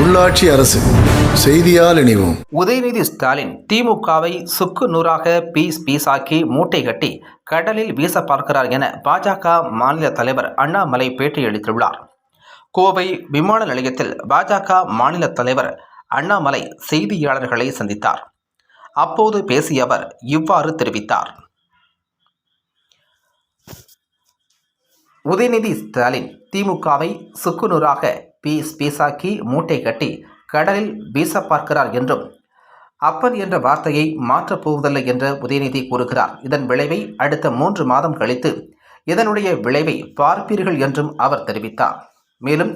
உள்ளாட்சி அரசு. செய்தியால் இணைவோம். உதயநிதி ஸ்டாலின் திமுகவை சுக்கு நூறாக பீஸ் பீஸாக்கி மூட்டை கட்டி கடலில் வீச பார்க்கிறார் என பாஜக மாநில தலைவர் அண்ணாமலை பேட்டியளித்துள்ளார் கோவை விமான நிலையத்தில் பாஜக மாநில தலைவர் அண்ணாமலை செய்தியாளர்களை சந்தித்தார். அப்போது பேசிய அவர் இவ்வாறு தெரிவித்தார். உதயநிதி ஸ்டாலின் திமுகவை சுக்குநூறாக பீஸ் பீஸாக்கி மூட்டை கட்டி கடலில் வீச பார்க்கிறார் என்றும் அப்பன் என்ற வார்த்தையை மாற்றப் போவதில்லை என்று உதயநிதி கூறுகிறார். இதன் விளைவை அடுத்த மூன்று மாதம் கழித்து இதனுடைய விளைவை பார்ப்பீர்கள் என்றும் அவர் தெரிவித்தார். மேலும்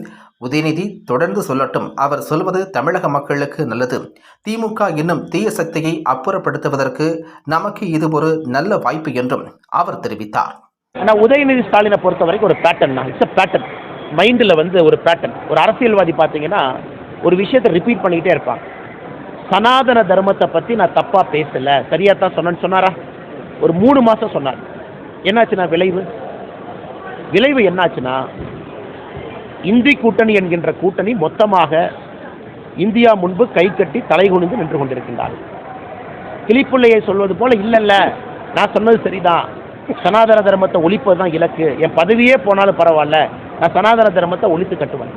உதயநிதி தொடர்ந்து சொல்லட்டும் அவர் சொல்வது தமிழக மக்களுக்கு நல்லது. திமுக இன்னும் தீய சக்தியை அப்புறப்படுத்துவதற்கு நமக்கு இது ஒரு நல்ல வாய்ப்பு என்றும் அவர் தெரிவித்தார். ஆனால் உதயநிதி ஸ்டாலினை பொறுத்த வரைக்கும் ஒரு பேட்டர்ன் தான். இட்ஸ் பேட்டர்ன் மைண்டில் வந்து ஒரு பேட்டர்ன் ஒரு அரசியல்வாதி பார்த்தீங்கன்னா ஒரு விஷயத்தை ரிப்பீட் பண்ணிக்கிட்டே இருப்பாங்க. சனாதன தர்மத்தை பற்றி நான் தப்பாக பேசலை. சரியாக தான் சொன்னேன்னு சொன்னாரா? ஒரு மூணு மாதம் சொன்னார். என்னாச்சுன்னா விளைவு? விளைவு என்னாச்சுன்னா இந்தி கூட்டணி என்கின்ற கூட்டணி மொத்தமாக இந்தியா முன்பு கை கட்டி தலை குனிந்து நின்று கொண்டிருக்கின்றார் கிளிப்புள்ளையை சொல்வது போல இல்லைல்ல நான் சொன்னது சரிதான். சனாதன தர்மத்தை ஒழிப்பது தான் இலக்கு. என் பதவியே போனாலும் பரவாயில்ல. நான் சனாதன தர்மத்தை ஒழித்து கட்டுவேன்.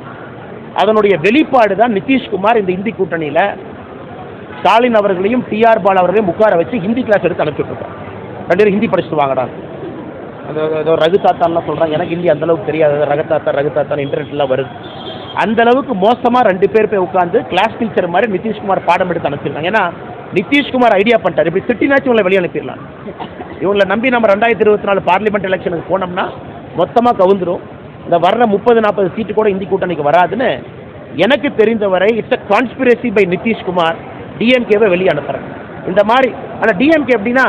அதனுடைய வெளிப்பாடு தான் நிதிஷ்குமார் இந்த இந்தி கூட்டணியில் ஸ்டாலின் அவர்களையும் டிஆர் பால் அவர்களையும் உட்கார வச்சு ஹிந்தி கிளாஸ் எடுத்து அனுப்பிச்சுட்ருக்கோம் ரெண்டு பேரும் ஹிந்தி படிச்சுட்டு வாங்கடா. அந்த ஏதோ ரகு தாத்தான்லாம் சொல்கிறாங்க எனக்கு ஹிந்தி அந்த அளவுக்கு தெரியாது. ரகு தாத்தா ரகு தாத்தான் இன்டர்நெட்லாம் வருது. அந்தளவுக்கு மோசமாக ரெண்டு பேர் போய் உட்காந்து கிளாஸ் டீச்சர் மாதிரி நிதிஷ்குமார் பாடம் எடுத்து அனுப்பிச்சிருக்காங்க. ஏன்னா நிதிஷ்குமார் ஐடியா பண்ணிட்டார். இப்படி திட்டினாச்சும் இவங்களை வெளியே அனுப்பிடலாம். இவங்களை நம்பி நம்ம ரெண்டாயிரத்தி இருபத்தி நாலு பார்லிமெண்ட் எலெக்ஷனுக்கு போனோம்னா மொத்தமாக கவுந்துடும் இந்த வர்ற முப்பது நாற்பது சீட்டு கூட இந்தி கூட்டணிக்கு வராதுன்னு எனக்கு தெரிந்தவரை it's a conspiracy by Nitish Kumar டிஎம்கேவை வெளியே அனுப்புகிறேன் இந்த மாதிரி ஆனால் டிஎம்கே எப்படின்னா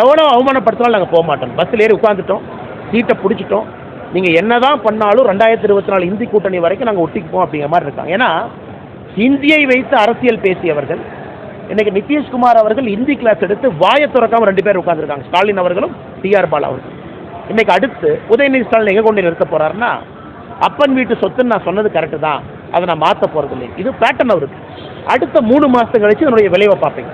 எவ்வளோ அவமானப்படுத்தினாலும் நாங்கள் போக மாட்டோம். பஸ்ஸில் ஏறி உட்காந்துட்டோம் சீட்டை பிடிச்சிட்டோம். நீங்கள் என்ன தான் பண்ணாலும் ரெண்டாயிரத்தி இருபத்தி நாலு இந்தி கூட்டணி வரைக்கும் நாங்கள் ஒட்டிக்குவோம் அப்படிங்கிற மாதிரி இருக்காங்க. ஏன்னா ஹிந்தியை வைத்து அரசியல் பேசியவர்கள் இன்னைக்கு நிதிஷ்குமார் அவர்கள் இந்தி கிளாஸ் எடுத்து வாயை திறக்காமல் ரெண்டு பேர் உட்காந்துருக்காங்க ஸ்டாலின் அவர்களும் டிஆர் பாலா அவர்களும். இன்னைக்கு அடுத்து உதயநிதி ஸ்டாலின் எங்கே கொண்டு நிறுத்த போறாருன்னா அப்பன் வீட்டு சொத்துன்னு நான் சொன்னது கரெக்டு தான். அதை நான் மாற்ற போகிறது இல்லை இது பேட்டர்ன் அவருக்கு. அடுத்த மூணு மாதம் கழிச்சு இதனுடைய விளைவை பார்ப்பீங்க.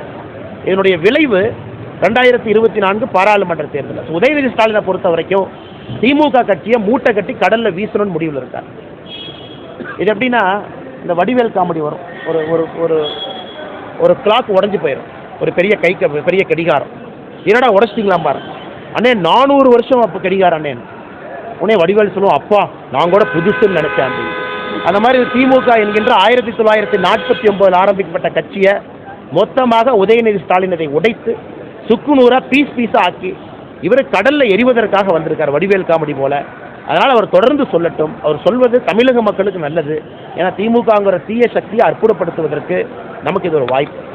இதனுடைய விளைவு ரெண்டாயிரத்தி இருபத்தி நான்கு பாராளுமன்ற தேர்தலில் உதயநிதி ஸ்டாலினை பொறுத்த வரைக்கும் திமுக கட்சியை மூட்டை கட்டி கடலில் வீசணும்னு முடிவில் இருக்கார். இது எப்படின்னா இந்த வடிவேல் காமெடி வரும். ஒரு ஒரு ஒரு ஒரு கிளாக் உடஞ்சி போயிடும் ஒரு பெரிய கை க- பெரிய கடிகாரம். என்னடா உடச்சிட்டிங்களாம் பாரு. அண்ணே நானூறு வருஷம் அப்போ கடிகார அண்ணே. உடனே வடிவேல் சொல்லுவோம் அப்பா நான் கூட புதுசுன்னு நினைச்சேன். அந்த மாதிரி திமுக என்கின்ற ஆயிரத்தி தொள்ளாயிரத்தி நாற்பத்தி ஒன்பதில் ஆரம்பிக்கப்பட்ட கட்சியை மொத்தமாக உதயநிதி ஸ்டாலின் அதை உடைத்து சுக்குநூறா பீஸ் பீஸாக ஆக்கி இவர் கடலில் எரிவதற்காக வந்திருக்கார் வடிவேல் காமெடி போல. அதனால் அவர் தொடர்ந்து சொல்லட்டும். அவர் சொல்வது தமிழக மக்களுக்கு நல்லது. ஏன்னா திமுகங்கிற தீய சக்தியை அற்புதப்படுத்துவதற்கு நமக்கு இது ஒரு வாய்ப்பு.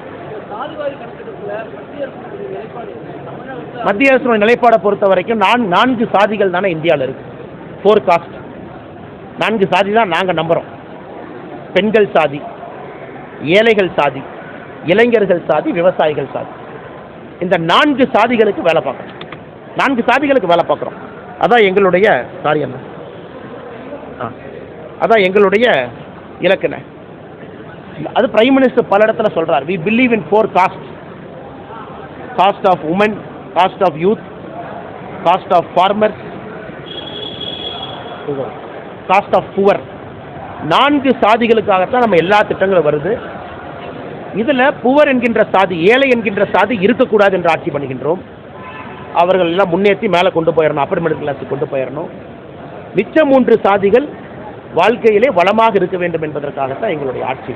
மத்திய அரசு நிலைப்பாடை பொறுத்த வரைக்கும் நான் நான்கு சாதிகள் தானே இந்தியாவில் இருக்கு. ஃபோர் காஸ்ட் நான்கு சாதி தான் நாங்கள் நம்புகிறோம் பெண்கள் சாதி ஏழைகள் சாதி இளைஞர்கள் சாதி விவசாயிகள் சாதி. இந்த நான்கு சாதிகளுக்கு வேலை பார்க்குறோம். நான்கு சாதிகளுக்கு வேலை பார்க்குறோம். அதான் எங்களுடைய சாரி என்ன ஆ அதான் எங்களுடைய இலக்குன அது பிரைம் மினிஸ்டர் பல இடத்துல சொல்றார். We believe in four caste caste of woman caste of youth caste of farmers caste of poor நான்கு சாதிகளுக்காகத்தான் நம்ம எல்லா திட்டங்களும் வருது. இதில் புவர் என்கின்ற சாதி ஏழை என்கின்ற சாதி இருக்கக்கூடாது என்று ஆட்சி பண்ணுகின்றோம். அவர்கள் எல்லாம் முன்னேற்றி மேலே கொண்டு போயிடணும் அப்பர் மிடில் கிளாஸுக்கு கொண்டு போயிடணும் மிச்ச மூன்று சாதிகள் வாழ்க்கையிலே வளமாக இருக்க வேண்டும் என்பதற்காகத்தான் எங்களுடைய ஆட்சி.